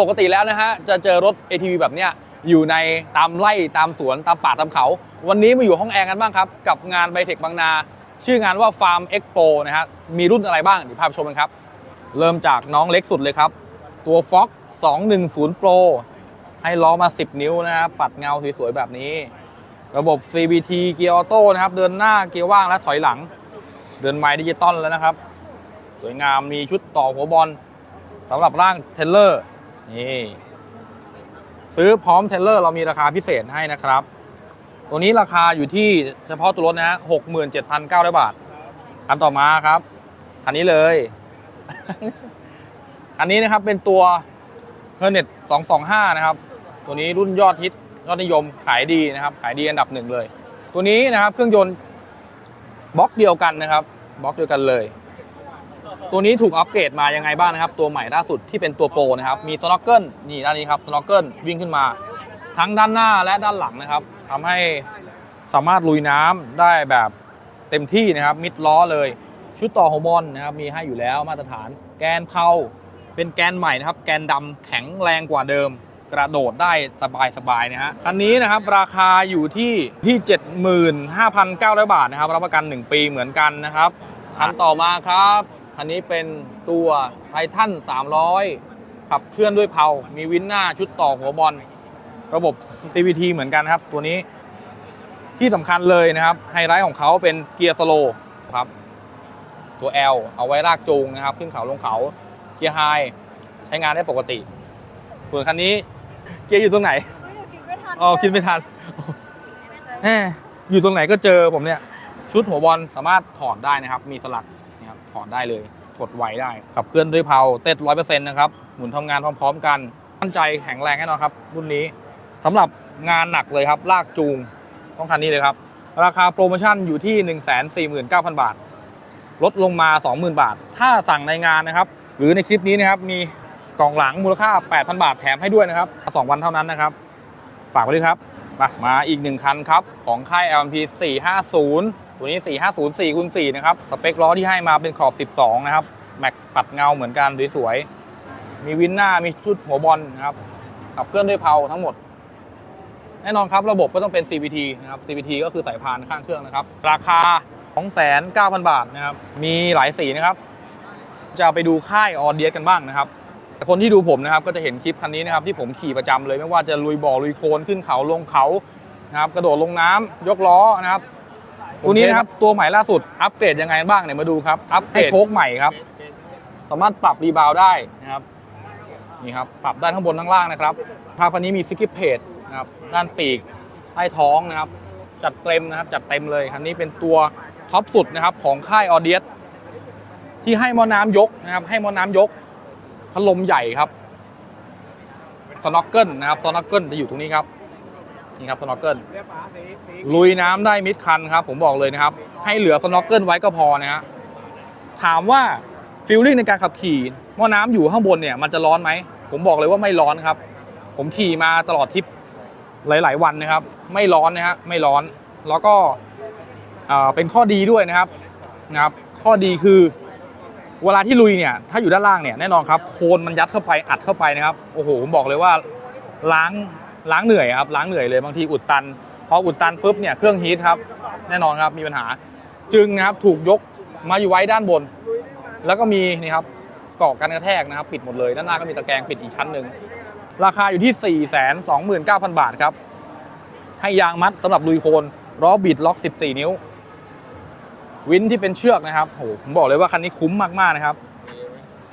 ปกติแล้วนะฮะจะเจอรถ ATV แบบเนี้ยอยู่ในตามไร่ตามสวนตามป่าตามเขา วันนี้มาอยู่ห้องแอร์กันบ้างครับ กับงานไบเทคบางนา ชื่องานว่า Farm Expo นะฮะมีรุ่นอะไรบ้างเดี๋ยวพาไปชมกันครับ เริ่มจากน้องเล็กสุดเลยครับ ตัว Fox 210 Pro ให้ล้อมา 10 นิ้วนะครับปัดเงาสวยๆแบบนี้ ระบบ CVT เกียร์ออโต้นะครับ เดินหน้าเกียร์ว่างและถอยหลัง เดินไม้ดิจิตอลแล้วนะครับ สวยงามมีชุดต่อหัวบอลสำหรับร่างเทเลอร์ นี่ซื้อพร้อมเทเลอร์เรามีราคาพิเศษให้นะครับ ตัวนี้ราคาอยู่ที่เฉพาะตัวรถนะฮะหกหมื่นเจ็ดพันเก้าร้อยบาท คันต่อมาครับ คันนี้เลย คันนี้นะครับเป็นตัว h e r n e t 225 นะครับ ตัวนี้รุ่นยอดฮิตยอดนิยมขายดีนะครับ ขายดีอันดับหนึ่งเลย ตัวนี้นะครับเครื่องยนต์บล็อกเดียวกันนะครับบล็อกเดียวกันเลย ตัวนี้ถูกอัปเกรดมายังไงบ้างนะครับ ตัวใหม่ล่าสุดที่เป็นตัวโปรนะครับ มีสโน k เกิลนี่ด้านนี้ครับสโน k เกิลวิ่งขึ้นมา ทั้งด้านหน้าและด้านหลังนะครับทำให้สามารถลุยน้ำได้แบบเต็มที่นะครับ มิดล้อเลย ชุดต่อฮอร์โมนนะครับ มีให้อยู่แล้วมาตรฐาน แกนเพาเป็นแกนใหม่นะครับ แกนดำแข็งแรงกว่าเดิม กระโดดได้สบายๆนะฮะคันนี้นะครับราคาอยู่ที่ที่75,900 บาทนะครับรับประกัน 1 ปีเหมือนกันนะครับคันต่อมาครับ คันนี้เป็นตัวไททัน300 ขับเคลื่อนด้วยเพามีวินหน้าชุดต่อหัวบอล ระบบ CVT เหมือนกันครับ ตัวนี้ที่สำคัญเลยนะครับ ไฮไลท์ของเขาเป็นเกียร์สโลว์ครับ ตัว L เอาไว้ลากจูงนะครับ ขึ้นเขาลงเขา เกียร์ไฮใช้งานได้ปกติ ส่วนคันนี้เกียร์อยู่ตรงไหนอ๋อคิดไม่ทันแหมอยู่ตรงไหนก็เจอผมเนี่ย ชุดหัวบอลสามารถถอดได้นะครับ มีสลักนะครับ ถอดได้เลย กดไวได้ ขับเคลื่อนด้วยเพาเต็ดร้อยเปอร์เซ็นต์นะครับ หมุนทำงานพร้อมๆกันมั่นใจแข็งแรงแน่นอนครับ รุ่นนี้สำหรับงานหนักเลยครับ ลากจูง ต้องคันนี้เลยครับ ราคาโปรโมชั่นอยู่ที่ 1 4 9 0 0 0 บาท ลดลงมา 20,000 บาท ถ้าสั่งในงานนะครับ หรือในคลิปนี้นะครับ มีกล่องหลังมูลค่า 8,000 บาทแถมให้ด้วยนะครับ 2 วันเท่านั้นนะครับ ฝากไว้ด้วยครับ มา มาอีกหนึ่งคันครับ ของค่าย LMP 450 ตัวนี้ 450 4คูณ4นะครับ สเปคล้อที่ให้มาเป็นขอบ 12 นะครับ แม็กปัดเงาเหมือนกันสวยๆ มีวินหน้า มีชุดหัวบอลนะครับ ขับเคลื่อนด้วยเพาทั้งหมด แน่นอนครับ ระบบก็ต้องเป็น CVT นะครับ CVT ก็คือสายพานข้างเครื่องนะครับ ราคา 2,900 บาทนะครับ มีหลายสีนะครับ จะไปดูค่ายออเดียกันบ้างนะครับคนที่ดูผมนะครับก็จะเห็นคลิปคันนี้นะครับที่ผมขี่ประจำเลยไม่ว่าจะลุยบ่อลุยโคลนขึ้นเขาลงเขานะครับกระโดดลงน้ำยกล้อนะครับ ตัวนี้นะครับตัวใหม่ล่าสุดอัปเกรดยังไงบ้างเนี่ยมาดูครับอัปเกรดโชคใหม่ครับ สามารถปรับรีบาวด์ได้นะครับนี่ครับปรับด้านข้างบนข้างล่างนะครับภาพคันนี้มีสกิปเพจนะครับด้านปีกใต้ท้องนะครับ จัดเต็มนะครับจัดเต็มเลยคันนี้เป็นตัวท็อปสุดนะครับของค่ายออเดียสที่ให้หมอน้ำยกนะครับ ให้หมอน้ำยกพัดลมใหญ่ครับสน็อกเกิลนะครับสน็อกเกิลจะอยู่ตรงนี้ครับ นี่ครับสน็อกเกิลลุยน้ำได้มิดคันครับ ผมบอกเลยนะครับ ให้เหลือสน็อกเกิลไว้ก็พอนะฮะถามว่าฟิลลิ่งในการขับขี่หม้อน้ำอยู่ข้างบนเนี่ยมันจะร้อนไหม ผมบอกเลยว่าไม่ร้อนครับ ผมขี่มาตลอดทริปหลาย ๆ วันนะครับ ไม่ร้อนนะฮะไม่ร้อนแล้วก็อ่าเป็นข้อดีด้วยนะครับนะครับ ข้อดีคือเวลาที่ลุยเนี่ยถ้าอยู่ด้านล่างเนี่ยแน่นอนครับโคลนมันยัดเข้าไปอัดเข้าไปนะครับโอ้โหผมบอกเลยว่าล้าง ล้างเหนื่อยครับล้างเหนื่อยเลยบางทีอุดตันพออุดตันปุ๊บเนี่ยเครื่องฮีทครับแน่นอนครับมีปัญหา จึงนะครับถูกยกมาอยู่ไว้ด้านบน แล้วก็มีนี่ครับเกาะกันกระแทกนะครับปิดหมดเลยด้านหน้าก็มีตะแกรงปิดอีกชั้นหนึ่งราคาอยู่ที่ 4 2 9 0 0 0 บาทครับ ให้ยางมัดสำหรับลุยโคลนล้อบิดล็อก 14 นิ้ว วินที่เป็นเชือกนะครับโหผมบอกเลยว่าคันนี้คุ้มมากๆนะครับ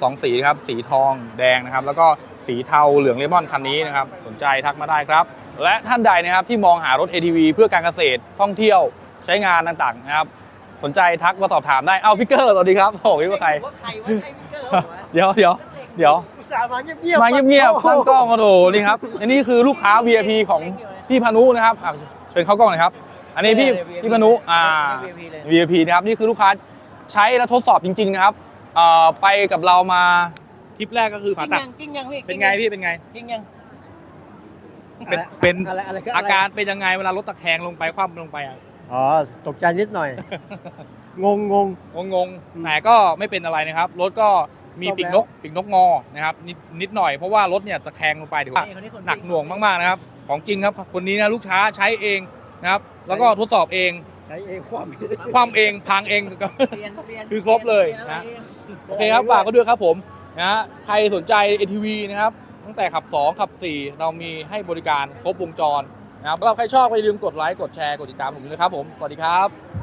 สองสีครับ สีทองแดงนะครับ แล้วก็สีเทาเหลืองเลมอนคันนี้นะครับ สนใจทักมาได้ครับ และท่านใดนะครับที่มองหารถ ATV เพื่อการเกษตรท่องเที่ยวใช้งานต่างๆนะครับ สนใจทักมาสอบถามได้เอาพิกเกอร์สวัสดีครับโอ้โหพี่ว่าใคร ว่าใครว่าใช่พิกเกอร์เหรอวะเดี๋ยวเดี๋ยวเดี๋ยว อุตส่าห์มาเงียบๆมาเงียบๆตั้งกล้องมาโถนี่ครับ อันนี้คือลูกค้า VIP ของพี่พานุนะครับอะเชิญเข้ากล้องหน่อยครับ อันนี้พี่พี่พานุอ่า VIP เลย VIP นะครับนี่คือลูกค้าใช้และทดสอบจริงๆนะครับ เอ่อไปกับเรามาทริปแรกก็คือผ่ากิ้งตัดยังกิ้งยังพี่เป็นไงพี่เป็นไง กิ้งยังเป็นเป็นอะไรอะไรอาการเป็นยังไงเวลารถตะแคงลงไปคว่ำลงไปอะอ๋อ ตกใจนิดหน่อย งงงง งงๆแต่ก็ไม่เป็นอะไรนะครับ รถก็มีปีกนกปีกนกงอนะครับนิดนิดหน่อยเพราะว่ารถเนี่ยตะแคงลงไปถือว่านี่คนนี้คนหนักหน่วงมากๆนะครับ ของจริงครับคนนี้นะลูกค้าใช้เองนะครับ แล้วก็ทดสอบเอง ใช้เองความความเองพังเองก็ เปลี่ยนเปลี่ยนคือครบเลยนะโอเคครับฝากก็ด้วยครับผมนะฮะใครสนใจ ATV นะครับตั้งแต่ขับ 2 ขับ 4 เรามีให้บริการครบวงจรนะครับแล้วใครชอบก็อย่าลืมกดไลค์กดแชร์กดติดตามผมด้วยนะครับผม สวัสดีครับ